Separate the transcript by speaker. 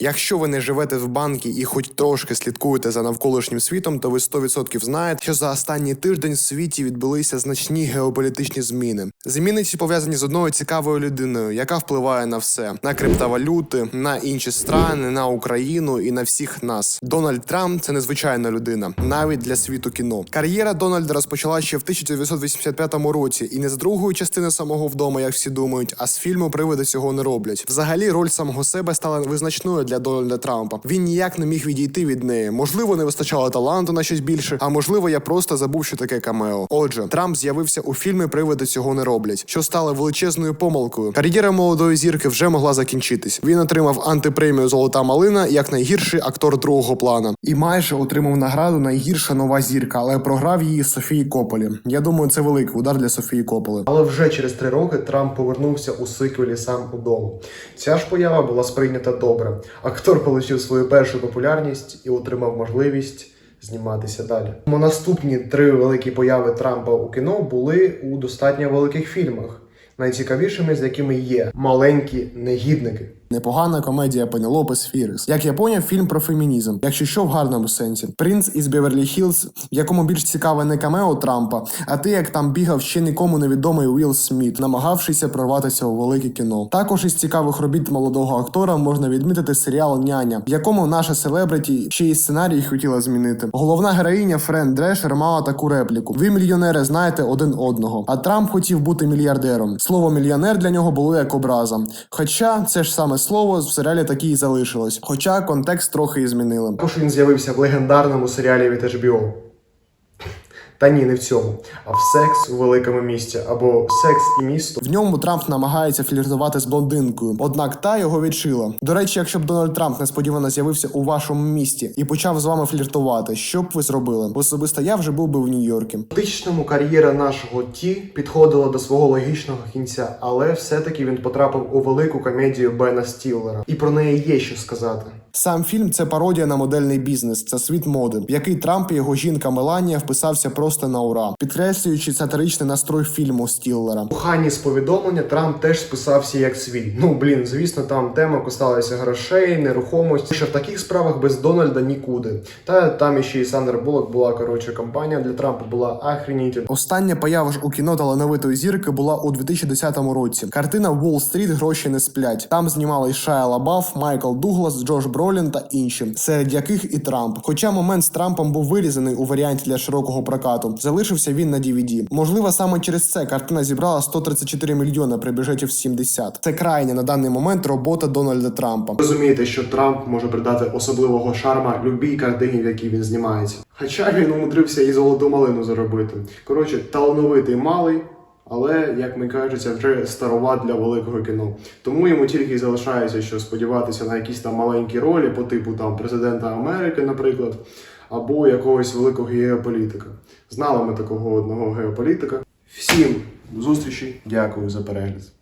Speaker 1: Якщо ви не живете в банкі і хоч трошки слідкуєте за навколишнім світом, то ви 100% знаєте, що за останній тиждень в світі відбулися значні геополітичні зміни. Зміни ці пов'язані з одною цікавою людиною, яка впливає на все: на криптовалюти, на інші страни, на Україну і на всіх нас. Дональд Трамп це незвичайна людина, навіть для світу кіно. Кар'єра Дональда розпочала ще в 1985 році, і не з другої частини самого вдома, як всі думають, а з фільму привиди цього не роблять. Взагалі, роль самого себе стала визначною для Дональда Трампа. Він ніяк не міг відійти від неї. Можливо, не вистачало таланту на щось більше, а можливо, я просто забув, що таке камео. Отже, Трамп з'явився у фільмі Привиди цього не роблять, що стало величезною помилкою. Кар'єра молодої зірки вже могла закінчитись. Він отримав антипремію Золота малина як найгірший актор другого плана і майже отримав награду найгірша нова зірка, але програв її Софії Кополі. Я думаю, це великий удар для Софії Кополи.
Speaker 2: Але вже через три роки Трамп повернувся у сиквелі сам удому. Ця ж поява була сприйнята добре. Актор отримав свою першу популярність і отримав можливість зніматися далі. Наступні три великі появи Трампа у кіно були у достатньо великих фільмах, найцікавішими з якими є маленькі негідники.
Speaker 1: Непогана комедія Пенелопи Фірис. Як я поняв, фільм про фемінізм, якщо що в гарному сенсі. Принц із Беверлі Хілз, якому більш цікаве не камео Трампа, а те, як там бігав ще нікому невідомий Уілл Сміт, намагавшися прорватися у велике кіно. Також із цікавих робіт молодого актора можна відмітити серіал Няня, в якому наша селебриті ще й сценарій хотіла змінити. Головна героїня Френ Дрешер мала таку репліку: Ви мільйонери знаєте один одного. А Трамп хотів бути мільярдером. Слово мільйонер для нього було як образа. Хоча це ж саме слово в серіалі так і залишилось. Хоча контекст трохи і змінили.
Speaker 2: Також він з'явився в легендарному серіалі від HBO. Та ні, не в цьому, а в секс у великому місті або секс і місто.
Speaker 1: В ньому Трамп намагається фліртувати з блондинкою, однак та його відшила. До речі, якщо б Дональд Трамп несподівано з'явився у вашому місті і почав з вами фліртувати, що б ви зробили? Особисто я вже був би в Нью-Йорку.
Speaker 2: Фактичному кар'єра нашого Ті підходила до свого логічного кінця, але все-таки він потрапив у велику комедію Бена Стіллера. І про неї є що сказати.
Speaker 1: Сам фільм це пародія на модельний бізнес, це світ моди, в який Трамп і його жінка Меланія вписався просто на ура, підкреслюючи сатиричний настрой фільму Стіллера.
Speaker 2: У Хані з повідомлення Трамп теж списався як свій. Ну блін, звісно, там тема касалася грошей, нерухомості. Що в таких справах без Дональда нікуди. Та там іще і Сандер Буллок була коротше компанія для Трампа була ахренітель.
Speaker 1: Остання поява ж у кіно талановитої зірки була у 2010 році. Картина Уолл-стріт гроші не сплять. Там знімали Шая Лабаф, Майкл Дуглас, Джош Бролін та інші, серед яких і Трамп. Хоча момент з Трампом був вирізаний у варіанті для широкого прокату, залишився він на DVD. Можливо, саме через це картина зібрала 134 мільйони при бюджеті в 70. Це крайня на даний момент робота Дональда Трампа.
Speaker 2: Розумієте, що Трамп може придати особливого шарма любій картині, в якій він знімається. Хоча він умудрився і золоту малину заробити. Коротше, талановитий малий. Але, як ми кажеться, вже старова для великого кіно. Тому йому тільки й залишається, що сподіватися на якісь там маленькі ролі по типу там президента Америки, наприклад, або якогось великого геополітика. Знали ми такого одного геополітика. Всім зустрічі, дякую за перегляд.